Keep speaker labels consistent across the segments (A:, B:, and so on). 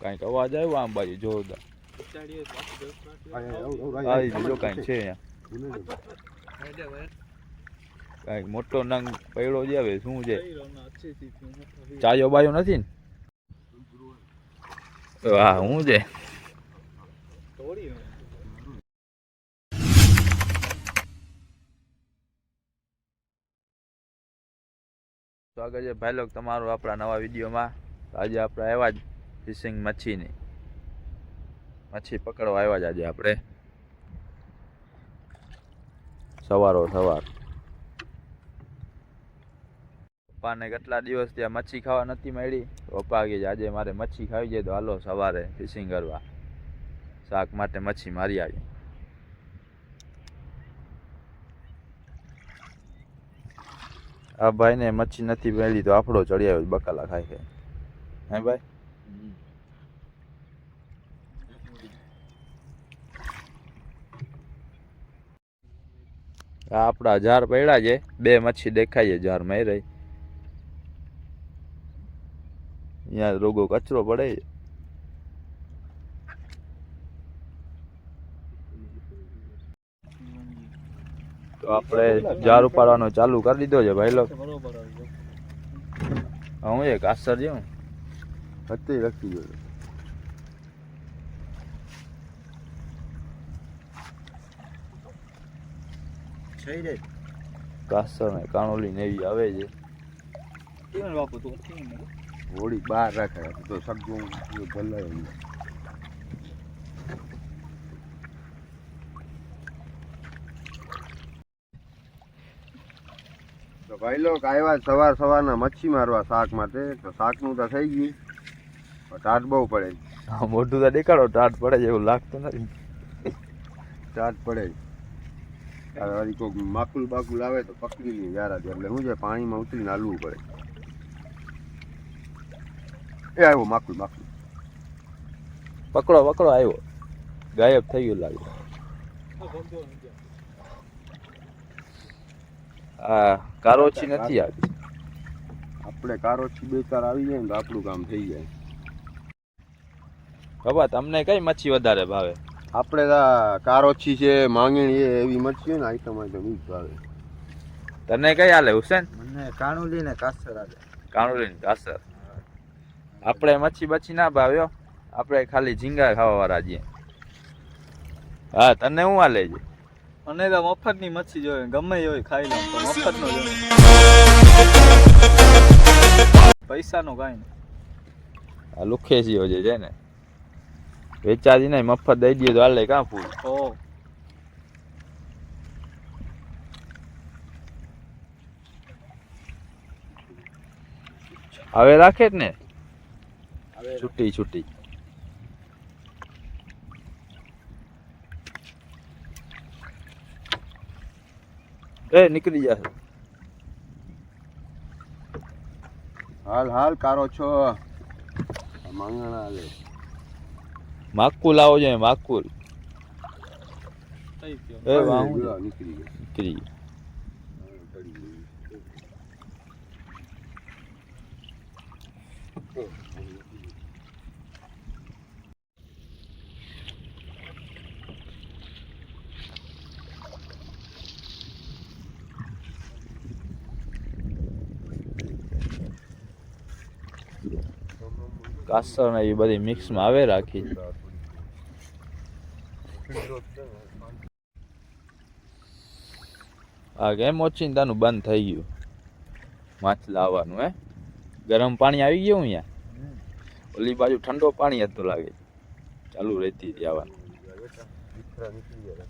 A: કાંઈક અવાજ આવ્યો આમ બાજુ જોરદાર આવી જો કાંઈક છે અહીંયા. કાંઈક મોટો નંગ પૈડો જ આવે શું છે? ચાયો બાયો નથી ને? વાહ શું છે? સ્વાગત છે ભાઈ લોક તમારું આપણા નવા વિડીયોમાં. આજે આપણે એવા જ ફિશિંગ મચ્છીની મચ્છી પકડવા આવ્યા જ આજે આપણે. સવારો સવાર. પપ્પાને કેટલા દિવસ ત્યાં મચ્છી ખાવા નથી મળી? પપ્પા કે આજે મારે મચ્છી ખાવી જાય તો હાલો સવારે ફિશિંગ કરવા. શાક માટે મચ્છી મારી આવી. આ ભાઈને મચ્છી નથી મળી, તો આપણો ચડી આવ્યો બકાલા ખાઈ ખાઈ હે ભાઈ? આપણા ઝાર પડ્યા છે. બે મચ્છી દેખાય છે ઝારમાં રહી અહીંયા રોગો કચરો પડે છે. તો આપણે ઝાર ઉપાડવાનો ચાલુ કરી દીધો છે ભાઈ લોકો હું એક આશ્ચર્ય જેવું
B: હતી લખી ગયો
A: કાસર ને કાણોલી ને એવી આવે છે
B: હોળી બહાર રાખે તો સગું ભલે તો ભાઈ લોક આવ્યા સવાર સવારના મચ્છી મારવા શાક માટે તો શાકનું તો થઈ ગયું. ટાટ બહુ પડે
A: આ મોઢું તો દેખાડો ટાટ પડે છે એવું લાગતું નથી.
B: ટાટ પડે વળી કોઈક માકુલ બાકુલ આવે તો પકડી લઈએ યાર એટલે શું છે પાણીમાં ઉતરીને હાલવું પડે. એ આવ્યો માકુલ માકુલ
A: પકડો પકડો આવ્યો. ગાયબ થઈ ગયું લાગે. આ કારોચી નથી આવી.
B: આપણે કારોચી બે ચાર આવી જાય ને તો આપણું કામ થઈ જાય.
A: બાબા તમને કઈ મચ્છી વધારે ભાવે?
B: આપણે આ કારોછી છે માંગણી છે એવી મચ્છી હોય ને આઈટમ આઈટમ તો જ ભાવે.
A: તને કઈ હાલે હુસેન?
B: મને કાણુલી ને કાસર આવે
A: કાણુલી ને કાસર? આપણે મચ્છી બચ્છી ના ભાવ્યો આપણે ખાલી ઝીંગા ખાવા વાળા છીએ. હા તને શું હાલે છે?
C: મને તો મફતની મચ્છી જોઈએ ગમે એ હોય ખાઈ લઉં તો મફત નો જોઈએ. પૈસા નો કાંઈ નહીં.
A: આ લુખેસીઓ જે છે ને વેચાતી નહીં મફત દઈ દઈએ તો હાલે કાં ફૂલ? હવે રાખે જ ને? છૂટી છૂટી. એ નીકળી જશે
B: હાલ હાલ કારો છો. માંગણા આવે
A: માકુલ આવો જોઈએ માકુલ.
B: નીકળી ગયો.
A: કાસર ને એ બધી મિક્સમાં આવે રાખી. આ કેમ ઓચિંતાનું બંધ થઈ ગયું? માછલા આવવાનું હે? ગરમ પાણી આવી ગયું અહીંયા? ઓલી બાજુ ઠંડો પાણી હતું લાગે. ચાલુ રહેતી હતી આવવાનું
B: દીકરા નીકળી ગયા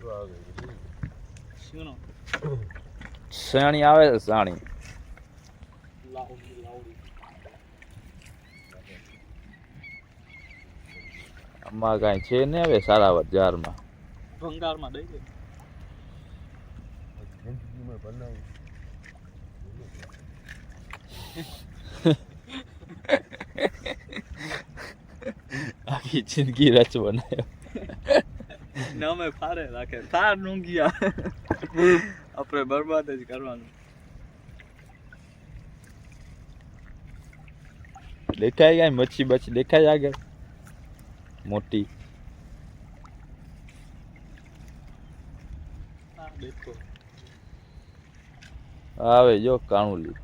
B: જો આવે
C: શું
A: સાણી આવે છે સાણી આમાં કાંઈ છે ને હવે સારા બજારમાં
C: ભંગારમાં દઈ દે.
B: જિંદગીમાં બનાવી
A: આખી જિંદગી રચ બનાવ્યો
C: નામે ફારે રાખે. ફાર નુંગિયા આપણે બરબાદ જ કરવાનું.
A: દેખાય કઈ મચ્છી બચ્છી? દેખાય આગળ? મોટી. આવે જો કાણુલી.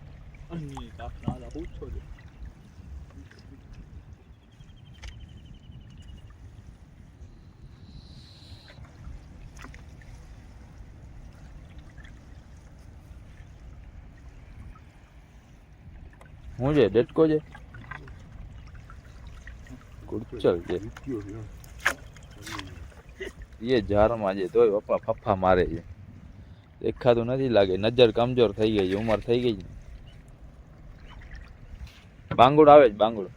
A: હું છે ડેટકો છે? ગુડચલ છે. એ ઝાડમાં છે તોય પપ્પા ફફા મારે છે. દેખાતું નથી લાગે. નજર કમજોર થઈ ગઈ છે ઉંમર થઈ ગઈ છે. બાંગુડ આવે છે બાંગુડ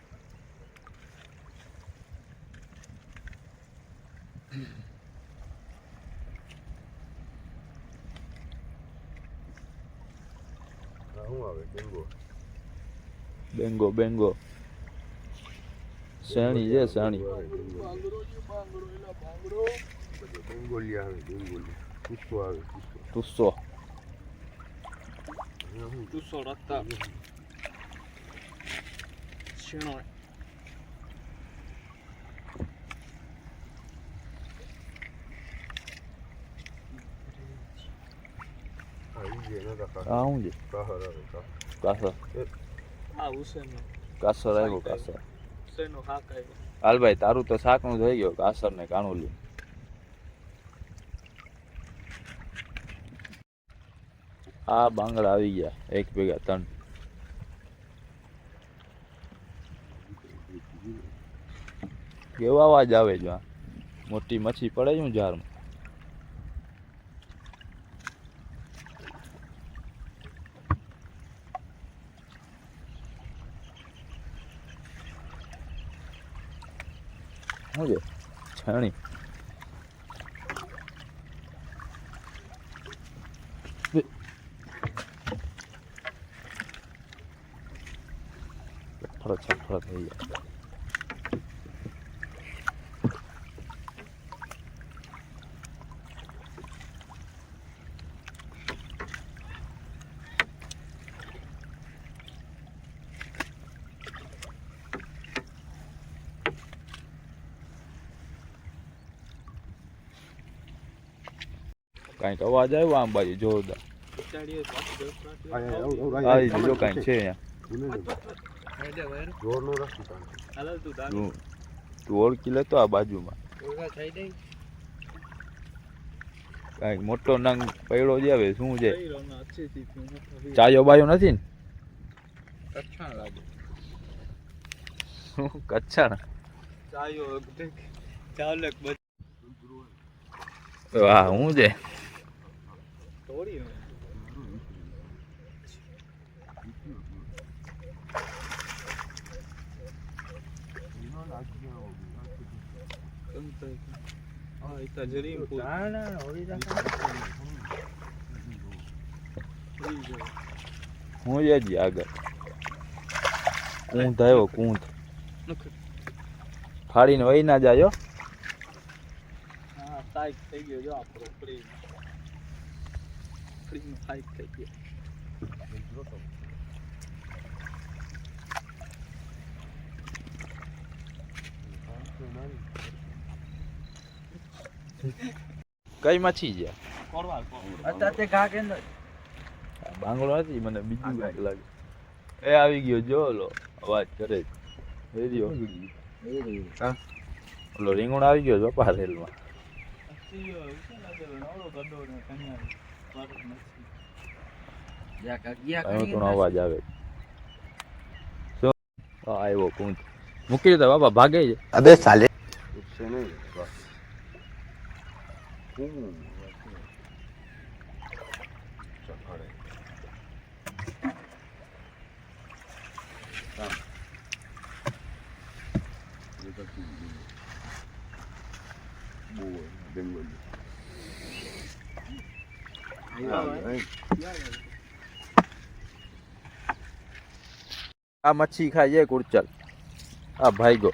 A: બેંગો બેંગો. શેણી છે શેણી
B: ડેંગોલિયા આવે ડેંગોલિયા કિસ્સો આવે
A: તુસ્સો
C: તુસ્સો રત્તા શીણો
B: આ ઈ જે નતા કાં
A: આ શું છે
B: કાહર
C: હુસેનનો
A: કાસર આવ્યો? હાલ ભાઈ, તારું તો શાકનું થઈ ગયું કાસર ને કાણુલી આ બાંગડા આવી ગયા, એક ભેગા, ત્રણ. કેવો અવાજ આવે જો મોટી મચ્છી પડે છે ને ઝાડમાં શું છે છાણી છફરો છફરો થઈ જાય કાંઈક અવાજ આવ્યો આમ બાજુ જોરદાર
B: આવું-
A: જો કાંઈક છે
C: તું
A: ઓળખી લેતો આ બાજુમાં. કાંઈક મોટો નંગ પૈડો હવે શું છે? ચાયો બાયો નથી ને?
C: કચ્છા લાગે.
A: શું કચ્છા
C: ચાયો દેખ
A: વાહ શું છે?
C: તોડી ને તમ તો હા ઇતા જરીમ પૂર ના ના હોળી રાખા
A: હું છે જી આગળ કૂંથ આવ્યો કૂંથ ફાડીને વહી ના જાય હો.
C: હા સાઈક થઈ ગયો જો આપણો ફ્રી સાઈક થઈ ગયો
A: કઈ માછી છે
D: અત્યારે ઘા કે
A: બાંગડો નથી મને બીજું કંઈક લાગે એ આવી ગયો જો લો અવાજ કરે છે એ ઓલો રીંગણ આવી ગયો છે પપ્પા રેલમાં
C: અચ્છી શું લાગે નવરો ગડો ને કન્યા વાત નથી
A: કયો તો અવાજ આવે. શું? આવ્યો કૂંથ મૂકી દીધો બાપા ભાગે જ
B: ઉઠશે સાલે. બસ. હું સફાળે. આમ. એ તો તું જોઈ. બહુ હોય, બેંગોલી. આમ, અહીં.
A: આ મચ્છી ખાય છે કુરચલ આ ભાઈગો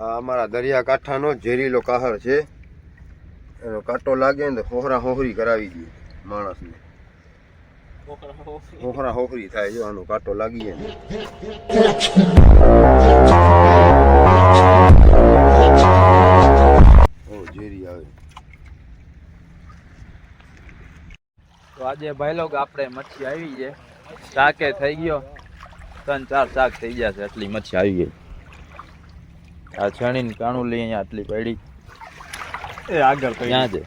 B: આ અમારા દરિયાકાંઠાનો ઝેરીલો કાહર છે. એનો કાંટો લાગે ને હોહરા હોહરી કરાવી દે માણસને. હોખરા હોખરી થાય જો આનો કાંટો લાગી જાય.
A: તો આજે ભાઈ લોકો આપણે મચ્છી આવી છે. શાકે થઈ ગયો. ત્રણ ચાર શાક થઈ ગયા છે એટલી મચ્છી આવી ગઈ. આ છણીને કાણું લઈ અહીંયા આટલી પડી.
C: એ આગળ
A: ત્યાં છે?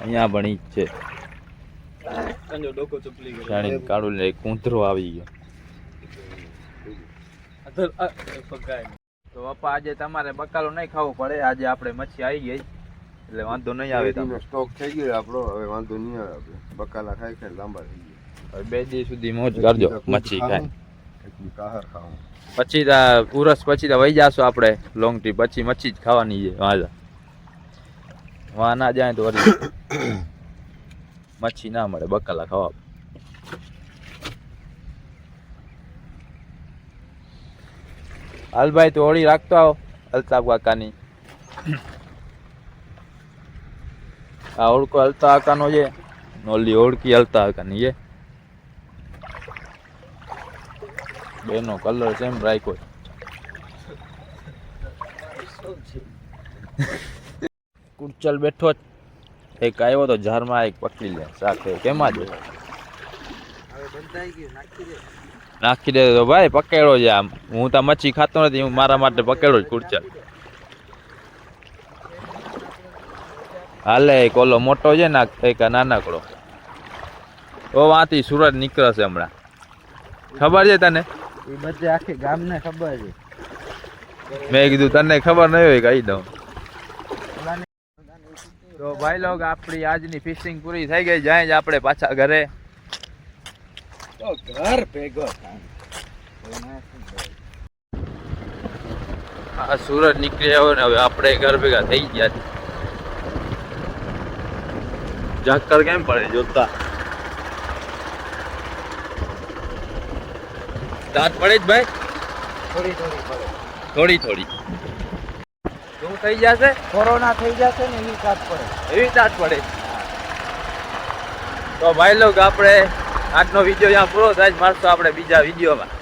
A: અહીંયા પણ ઈ છે. છણીને કાણું લઈ કૂંતરો આવી ગયો. તો પપ્પા આજે તમારે બકાલો નહીં ખાવું પડે. આજે આપણે મચ્છી આવી ગઈ. એટલે વાંધો નહીં આવે તમને.
B: સ્ટોક થઈ ગયો આપણો હવે વાંધો નહીં આવે આપણે. બકાલા ખાઈ ખાઈ લાંબા થઈ ગયા.
A: બે દી સુધી મોજ કરજો મચ્છી ખાય.
B: કાહર ખાવું.
A: પછી તા પુરસ પછી તો વહી જાશું આપણે લોંગ ટ્રીપ પછી મચ્છી જ ખાવાની છે વાંધા. વા ના જાય તો વળી મચ્છી ના મળે બકાલા ખાવા. હાલભાઈ તો હોળી રાખતો આવો અલ્તાફ કાકાની. આ ઓળકો હલતા આકાનો છે. નોલી ઓળખી અલ્તા કાકાની છે. બેનો કલર સેમ રાખ્યો કુરચલ બેઠો જ. એક આવ્યો તો ઝારમાં એક પકડી લે સાથે કેમાં જો નાખી દે તો ભાઈ પકેડો છે આમ. હું તો મચ્છી ખાતો નથી, હું મારા માટે પકેડો જ કુરચલ હાલે એક ઓલો મોટો છે ને આ એક નાનકડો. ઓ વાંથી સુરત નીકળશે હમણાં. ખબર છે તને?
C: એ બધે આખી ગામને ખબર છે.
A: મેં કીધું તને ખબર નહીં હોય કહી દઉં. તો ભાઈ લોગ આપણી આજની ફિશિંગ પૂરી થઈ ગઈ. જાય જ આપણે પાછા ઘરે.
C: તો ઘર ભેગો
A: આ સુરત નીકળી આવ્યો ને હવે આપણે ઘર ભેગા થઈ ગયા છે. ઝાકર કેમ પડે જોતા? દાંત પડે જ ભાઈ.
C: થોડી થોડી પડે.
A: થોડી થોડી. શું થઈ જશે?
C: કોરોના થઈ જશે ને એવી દાંત પડે.
A: એવી દાંત પડે. તો ભાઈ લોક આપણે આજનો વીડિયો અહીંયા પૂરો થાય જ મારશું આપણે બીજા વિડીયોમાં.